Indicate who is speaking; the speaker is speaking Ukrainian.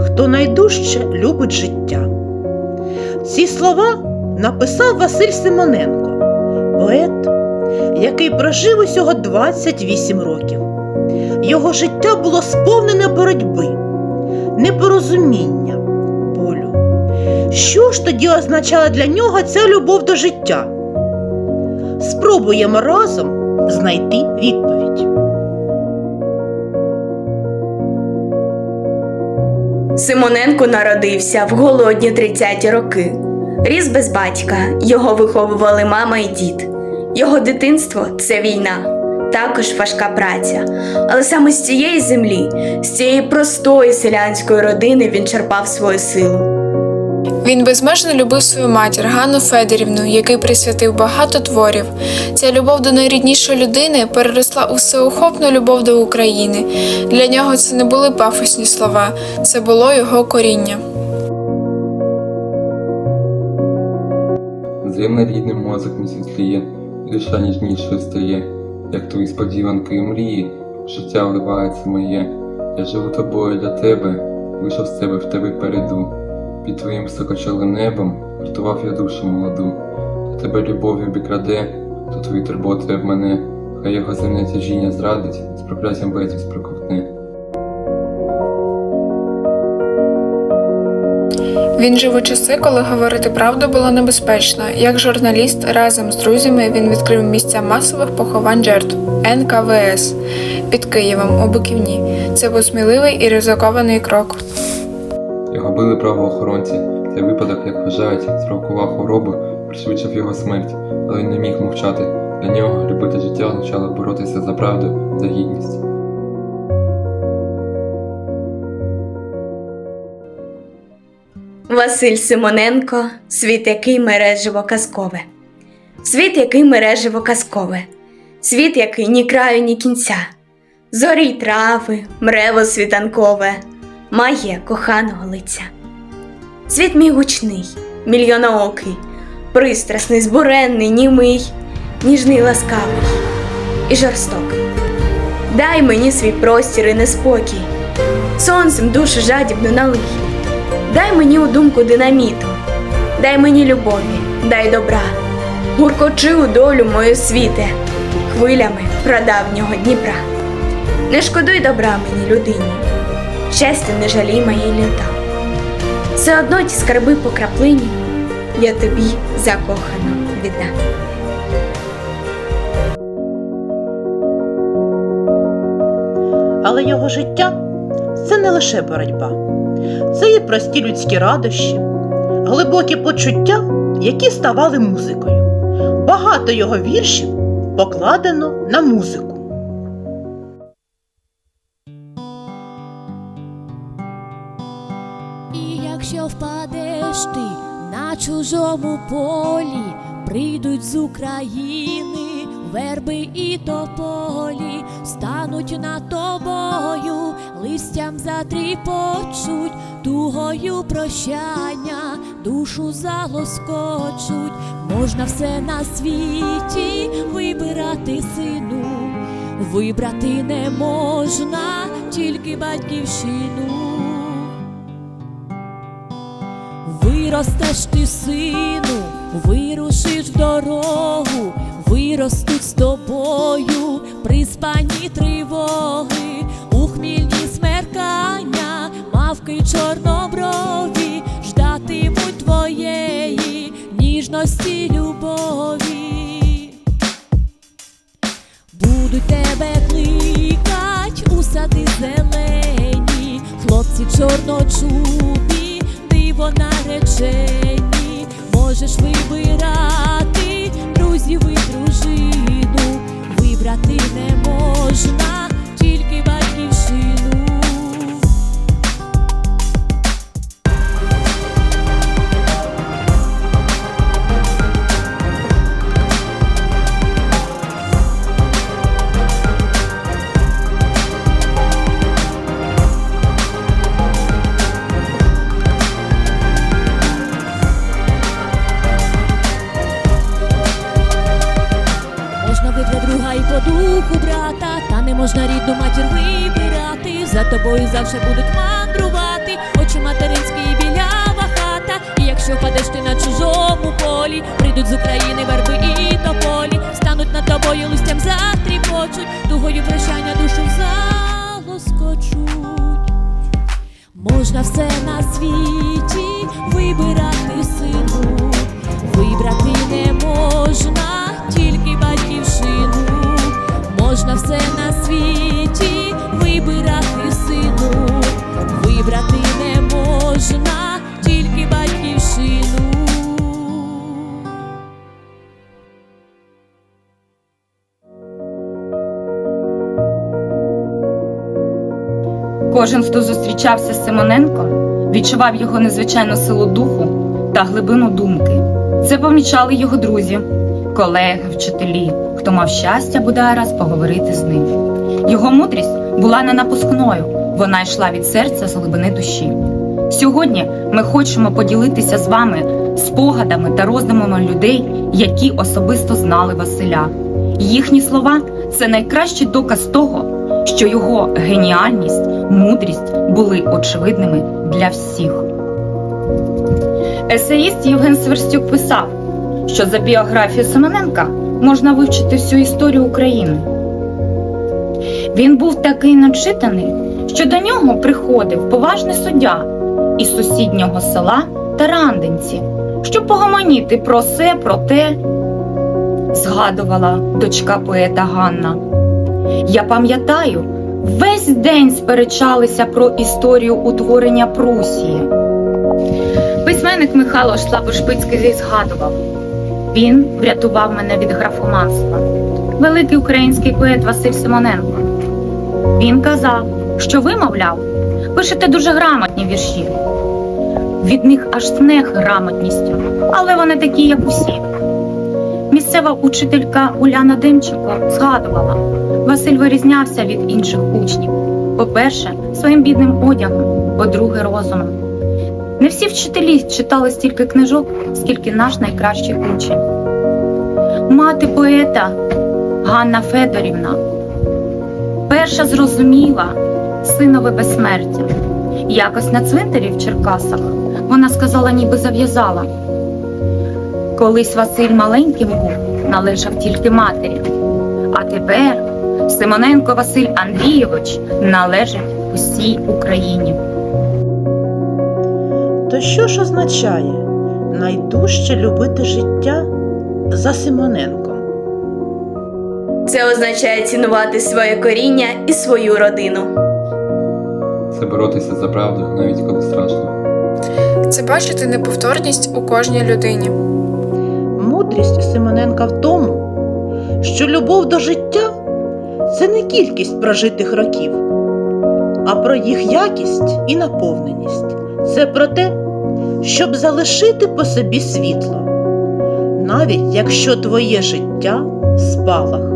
Speaker 1: хто найдужче любить життя. Ці слова написав Василь Симоненко, поет, який прожив усього 28 років. Його життя було сповнене боротьби, непорозуміння, болю. Що ж тоді означала для нього ця любов до життя? Спробуємо разом знайти відповідь.
Speaker 2: Симоненко народився в голодні 30-ті роки. Ріс без батька, його виховували мама і дід. Його дитинство це війна, також важка праця. Але саме з цієї землі, з цієї простої селянської родини він черпав свою силу.
Speaker 3: Він безмежно любив свою матір Ганну Федорівну, який присвятив багато творів. Ця любов до найріднішої людини переросла у всеохопну любов до України. Для нього це не були пафосні слова, це було його коріння.
Speaker 4: Земля рідним мозок місяць тліє, і душа ніжнішою стає, як твої сподіванки і мрії, життя вливається моє. Я живу тобою для тебе, вийшов з тебе в тебе перейду. Під твоїм високочолим небом врятував я душу молоду. До тебе любов'ю бікраде, то твої турботи об мене, хай його земне тяжіння зрадить, з прокляттям бетів спроковтне.
Speaker 3: Він жив у часи, коли говорити правду було небезпечно. Як журналіст разом з друзями він відкрив місця масових поховань жертв НКВС під Києвом у Биківні. Це був сміливий і ризикований крок.
Speaker 4: Його били правоохоронці. Цей випадок, як вважають, спровокував хворобу, пришвидшив його смерть, але він не міг мовчати. Для нього любити життя означало боротися за правду, за гідність.
Speaker 2: Василь Симоненко світ, який мереживо казкове. Світ, який мереживо казкове. Світ, який ні краю, ні кінця. Зорі й трави, мрево світанкове, має коханого лиця. Світ мій гучний, мільйоноокий, пристрасний, збуренний, німий, ніжний, ласкавий і жорстокий. Дай мені свій простір і неспокій, сонцем душу жадібно налий. Дай мені у думку динаміту, дай мені любові, дай добра, гуркочи у долю мою світе, хвилями прадавнього Дніпра. Не шкодуй добра мені, людині, щастя не жалій моїй літа. Все одно ті скарби по краплині, я тобі закохано віддам.
Speaker 1: Але його життя це не лише боротьба, це і прості людські радощі, глибокі почуття, які ставали музикою. Багато його віршів покладено на музику.
Speaker 5: Якщо впадеш ти на чужому полі, прийдуть з України верби і тополі, стануть над тобою, листям затріпочуть, тугою прощання, душу залоскочуть, можна все на світі вибирати сину, вибрати не можна тільки батьківщину. Виростеш ти, сину, вирушиш в дорогу, виростуть з тобою приспані тривоги, у хмільні смеркання, мавки чорноброві, ждатимуть твоєї ніжності любові. Будуть тебе кликать у сади зелені, хлопці чорночубі, диво наречені, можеш вибирати друзів і дружину, вибрати не можна Вибрати друга і по духу брата, та не можна рідну матір вибирати. За тобою завжди будуть мандрувати, очима якщо впадеш ти на чужому полі, прийдуть з України верби і тополі, стануть над тобою листям затріпочуть, тугою прощання душу залоскочуть. Можна все на світі вибирати сину, вибрати не можна тільки батьківщину. Можна все на світі вибирати сину, вибрати не можна тільки батьківщину.
Speaker 6: Кожен, хто зустрічався з Симоненком, відчував його незвичайну силу духу та глибину думки. Це помічали його друзі, колеги, вчителі, хто мав щастя бодай раз поговорити з ним. Його мудрість була не напускною, вона йшла від серця з глибини душі. Сьогодні ми хочемо поділитися з вами спогадами та роздумами людей, які особисто знали Василя. Їхні слова це найкращий доказ того, що його геніальність, мудрість були очевидними для всіх. Есеїст Євген Сверстюк писав, що за біографію Семененка можна вивчити всю історію України. Він був такий начитаний, що до нього приходив поважний суддя із сусіднього села Тарандинці, щоб погомоніти про все, про те, згадувала дочка поета Ганна. Я пам'ятаю, весь день сперечалися про історію утворення Прусії. Письменник Михайло Шлабошпицький згадував: він врятував мене від графоманства. Великий український поет Василь Симоненко. Він казав, що ви, мовляв, пишете дуже грамотні вірші. Від них аж снег грамотністю, але вони такі, як усі. Місцева учителька Уляна Демченко згадувала, Василь вирізнявся від інших учнів. По-перше, своїм бідним одягом, по-друге, розумом. Не всі вчителі читали стільки книжок, скільки наш найкращий учень. Мати поета Ганна Федорівна перша зрозуміла синове безсмертя. Якось на цвинтарі в Черкасах вона сказала, ніби зав'язала. Колись Василь маленьким був, належав тільки матері. А тепер Симоненко Василь Андрійович належить усій Україні.
Speaker 1: То що ж означає найдужче любити життя за Симоненком?
Speaker 2: Це означає цінувати своє коріння і свою родину.
Speaker 4: Це боротися за правду, навіть коли страшно.
Speaker 3: Це бачити неповторність у кожній людині.
Speaker 1: Мудрість Симоненка в тому, що любов до життя це не кількість прожитих років, а про їх якість і наповненість. Це про те, щоб залишити по собі світло, навіть якщо твоє життя спалах.